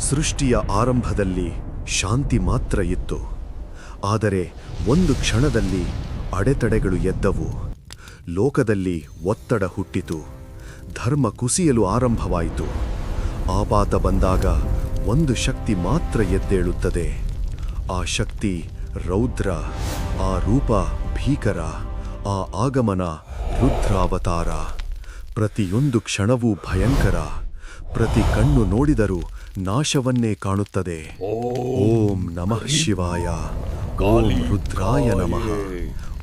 ಸೃಷ್ಟಿಯ ಆರಂಭದಲ್ಲಿ ಶಾಂತಿ ಮಾತ್ರ ಇತ್ತು. ಆದರೆ ಒಂದು ಕ್ಷಣದಲ್ಲಿ ಅಡೆತಡೆಗಳು ಎದ್ದವು. ಲೋಕದಲ್ಲಿ ಒತ್ತಡ ಹುಟ್ಟಿತು. ಧರ್ಮ ಕುಸಿಯಲು ಆರಂಭವಾಯಿತು. ಆಪಾತ ಬಂದಾಗ ಒಂದು ಶಕ್ತಿ ಮಾತ್ರ ಎದ್ದೇಳುತ್ತದೆ. ಆ ಶಕ್ತಿ ರೌದ್ರ, ಆ ರೂಪ ಭೀಕರ, ಆ ಆಗಮನ ರುದ್ರಾವತಾರ. ಪ್ರತಿಯೊಂದು ಕ್ಷಣವೂ ಭಯಂಕರ. ಪ್ರತಿ ಕಣ್ಣು ನೋಡಿದರೂ ನಾಶವನ್ನೇ ಕಾಣುತ್ತದೆ. ಓಂ ನಮಃ ಶಿವಾಯ. ಓಂ ರುದ್ರಾಯ ನಮಃ.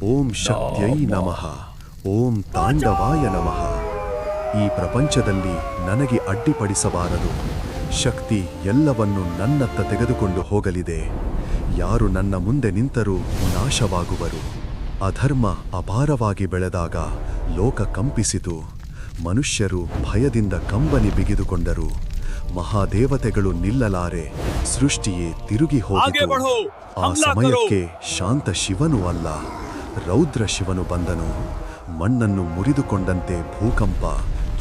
ಓಂ ಶಕ್ತ್ಯೈ ನಮಃ. ಓಂ ತಾಂಡವಾಯ ನಮಃ. ಈ ಪ್ರಪಂಚದಲ್ಲಿ ನನಗೆ ಅಡ್ಡಿಪಡಿಸಬಾರದು. ಶಕ್ತಿ ಎಲ್ಲವನ್ನು ನನ್ನತ್ತ ತೆಗೆದುಕೊಂಡು ಹೋಗಲಿದೆ. ಯಾರು ನನ್ನ ಮುಂದೆ ನಿಂತರೂ ನಾಶವಾಗುವರು. ಅಧರ್ಮ ಅಪಾರವಾಗಿ ಬೆಳೆದಾಗ ಲೋಕ ಕಂಪಿಸಿತು. ಮನುಷ್ಯರು ಭಯದಿಂದ ಕಂಬನಿ ಬಿಗಿದುಕೊಂಡರು. ಮಹಾದೇವತೆಗಳು ನಿಲ್ಲಲಾರೆ ಸೃಷ್ಟಿಯೇ ತಿರುಗಿ ಹೋಗಿತು. ಆ. ಸಮಯಕ್ಕೆ ಶಾಂತ ಶಿವನು ಅಲ್ಲ ರೌದ್ರ ಶಿವನು ಬಂದನು. ಮಣ್ಣನ್ನು ಮುರಿದುಕೊಂಡಂತೆ ಭೂಕಂಪ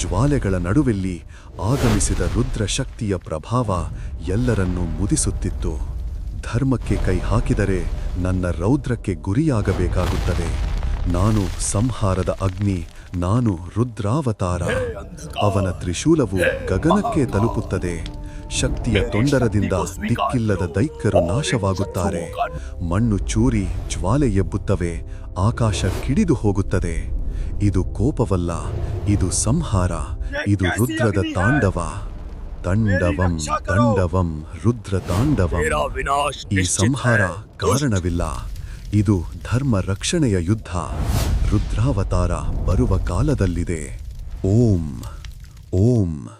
ಜ್ವಾಲೆಗಳ ನಡುವೆಲ್ಲಿ ಆಗಮಿಸಿದ ರುದ್ರ ಶಕ್ತಿಯ ಪ್ರಭಾವ ಎಲ್ಲರನ್ನೂ ಮುದಿಸುತ್ತಿತ್ತು. ಧರ್ಮಕ್ಕೆ ಕೈ ಹಾಕಿದರೆ ನನ್ನ ರೌದ್ರಕ್ಕೆ ಗುರಿಯಾಗಬೇಕಾಗುತ್ತದೆ. ನಾನು ಸಂಹಾರದ ಅಗ್ನಿ ನಾನು ರುದ್ರಾವತಾರ. ಅವನ ತ್ರಿಶೂಲವು ಗಗನಕ್ಕೆ ತಲುಪುತ್ತದೆ. ಶಕ್ತಿಯ ತೊಂದರದಿಂದ ದಿಕ್ಕಿಲ್ಲದ ದೈಕ್ಯರು ನಾಶವಾಗುತ್ತಾರೆ. ಮಣ್ಣು ಚೂರಿ ಜ್ವಾಲೆ ಎಬ್ಬುತ್ತವೆ, ಆಕಾಶ ಕಿಡಿದು ಹೋಗುತ್ತದೆ. ಇದು ಕೋಪವಲ್ಲ, ಇದು ಸಂಹಾರ, ಇದು ರುದ್ರದ ತಾಂಡವ. ತಂಡವಂ ತಂಡವಂ, ರುದ್ರ ತಾಂಡವಂ. ಈ ಸಂಹಾರ ಕಾರಣವಿಲ್ಲ. ಇದು ಧರ್ಮ ರಕ್ಷಣೆಯ ಯುದ್ಧ. ರುದ್ರಾವತಾರ ಬರುವ ಕಾಲದಲ್ಲಿದೆ. ಓಂ ಓಂ.